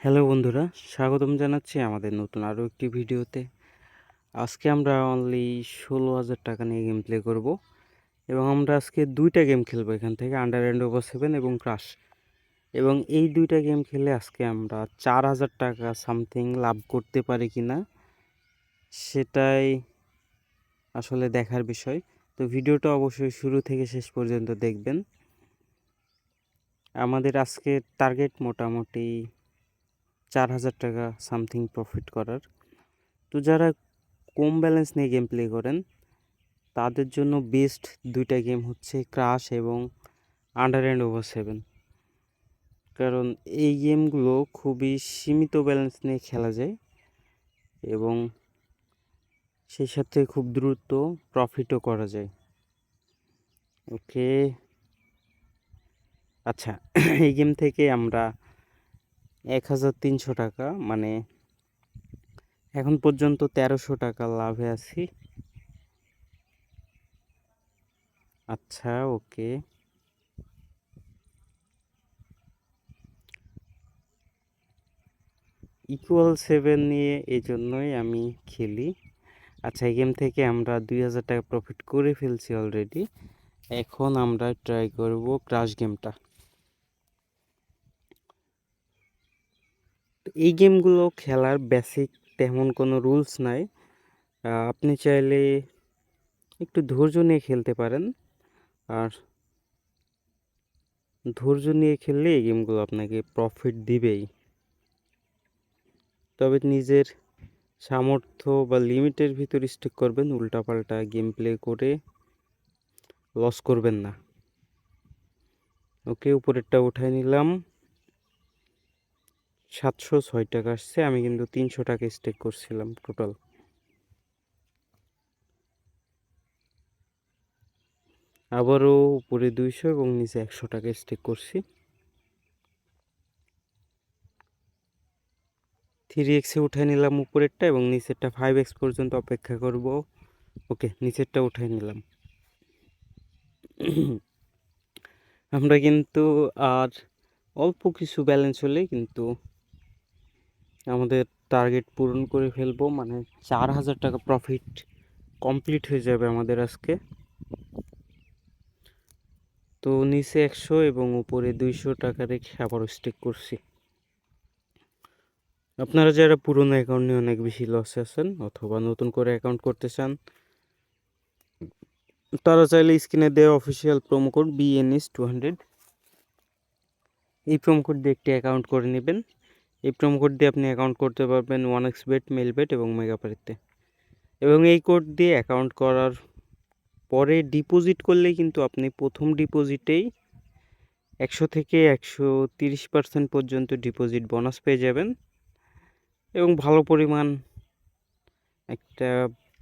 Hello বন্ধুরা, স্বাগতম জানাচ্ছি আমাদের নতুন আরও একটি ভিডিওতে। আজকে আমরা অনলি ষোলো হাজার টাকা নিয়ে গেম প্লে করব এবং আমরা আজকে দুইটা গেম খেলব এখান থেকে আন্ডার অ্যান্ড ওভার সেভেন এবং ক্রাশ এবং এই দুইটা গেম খেলে আজকে আমরা চার হাজার টাকা সামথিং লাভ করতে পারি কি না, সেটাই আসলে দেখার বিষয়। তো ভিডিওটা অবশ্যই শুরু থেকে শেষ পর্যন্ত দেখবেন। আমাদের আজকে টার্গেট মোটামুটি চার হাজার টাকা সামথিং প্রফিট করার। তো যারা কম ব্যালেন্স নিয়ে গেম প্লে করেন, তাদের জন্য বেস্ট দুইটা গেম হচ্ছে ক্রাশ এবং আন্ডার অ্যান্ড ওভার সেভেন। কারণ এই গেমগুলো খুবই সীমিত ব্যালেন্স নিয়ে খেলা যায় এবং সেই সাথে খুব দ্রুত প্রফিটও করা যায়। ওকে? আচ্ছা এই গেম থেকে আমরা এক হাজার তিনশো টাকা মানে এখন পর্যন্ত তেরোশো টাকা লাভে আছি। আচ্ছা ওকে। ইকুয়াল সেভেন নিয়ে এই জন্যই আমি খেলি। আচ্ছা এই গেম থেকে আমরা দুই হাজার টাকা প্রফিট করে ফেলছি অলরেডি এখন আমরা ট্রাই করব ক্রাশ গেমটা তো এই গেমগুলো খেলার বেসিক তেমন কোনো রুলস নাই। আপনি চাইলে একটু ধৈর্য নিয়ে খেলতে পারেন। আর ধৈর্য নিয়ে খেললে এই গেমগুলো আপনাকে প্রফিট দিবেই। তবে নিজের সামর্থ্য বা লিমিটের ভিতর স্টিক করবেন, উল্টাপাল্টা গেম প্লে করে লস করবেন না। ওকে উপরেরটা উঠাই নিলাম। সাতশো ছয় টাকা আসছে, আমি কিন্তু তিনশো টাকা স্টেক করছিলাম টোটাল আবারও উপরে দুইশো এবং নিচে একশো টাকা স্টেক করছি। থ্রি এক্সে উঠে নিলাম উপরেরটা এবং নিচেরটা ফাইভ এক্স পর্যন্ত অপেক্ষা করব। ওকে, নিচেরটা উঠে নিলাম। আমরা কিন্তু আর অল্প কিছু ব্যালেন্স হলেই কিন্তু আমাদের টার্গেট পূরণ করে ফেলব মানে চার হাজার টাকা প্রফিট কমপ্লিট হয়ে যাবে আমাদের আজকে। তো নিচে একশো এবং উপরে দুইশো টাকা রেখে আবারও স্টেক করছি। আপনারা যারা পুরনো অ্যাকাউন্ট নিয়ে অনেক বেশি লসে আছেন অথবা নতুন করে অ্যাকাউন্ট করতে চান, তারা চাইলে স্ক্রিনে দেওয়া official promo code BNS two hundred এই প্রোমো কোড দিয়ে একটি অ্যাকাউন্ট করে নেবেন। এই প্রোমো কোড দিয়ে আপনি অ্যাকাউন্ট করতে পারবেন one X bet Melbet এবং মেগাপারিতে এবং এই কোড দিয়ে অ্যাকাউন্ট করার পরে ডিপোজিট করলেই কিন্তু আপনি প্রথম ডিপোজিটেই একশো থেকে একশো তিরিশ পার্সেন্ট পর্যন্ত ডিপোজিট বোনাস পেয়ে যাবেন। এবং ভালো পরিমাণ একটা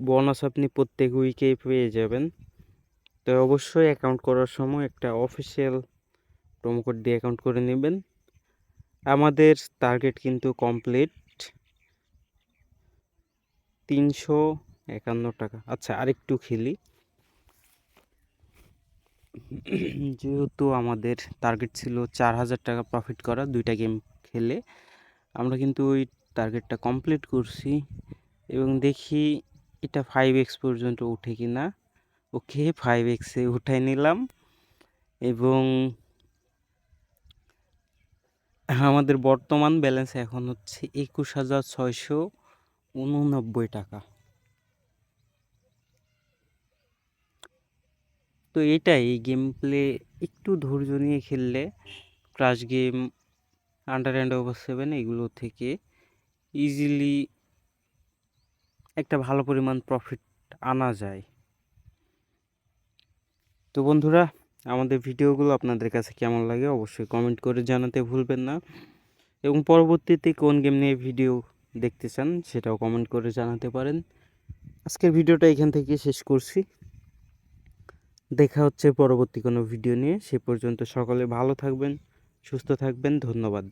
বোনাস আপনি প্রত্যেক উইকেই পেয়ে যাবেন। তো অবশ্যই অ্যাকাউন্ট করার সময় একটা অফিসিয়াল প্রোমো কোড দিয়ে অ্যাকাউন্ট করে নেবেন। আমাদের টার্গেট কিন্তু কমপ্লিট তিনশো একান্ন টাকা। আচ্ছা আরেকটু খেলি। যেহেতু আমাদের টার্গেট ছিল চার হাজার টাকা প্রফিট করা, দুইটা গেম খেলে, আমরা কিন্তু ওই টার্গেটটা কমপ্লিট করছি এবং দেখি এটা ফাইভ এক্স পর্যন্ত উঠে কি না ওকে ফাইভ এক্সে উঠাই নিলাম এবং আমাদের বর্তমান ব্যালেন্স এখন হচ্ছে একুশ হাজার ছয়শো উননব্বই টাকা। তো এটাই, এই গেম প্লে একটু ধৈর্য নিয়ে খেললে crash game under and over seven এগুলো থেকে ইজিলি একটা ভালো পরিমাণ প্রফিট আনা যায়। তো বন্ধুরা আমাদের ভিডিওগুলো আপনাদের কাছে কেমন লাগে অবশ্যই কমেন্ট করে জানাতে ভুলবেন না। এবং পরবর্তীতে কোন গেম নিয়ে ভিডিও দেখতে চান সেটাও কমেন্ট করে জানাতে পারেন। আজকের ভিডিওটা এখান থেকে শেষ করছি। দেখা হচ্ছে পরবর্তী কোনো ভিডিও নিয়ে। সে পর্যন্ত সকলে ভালো থাকবেন, সুস্থ থাকবেন। ধন্যবাদ।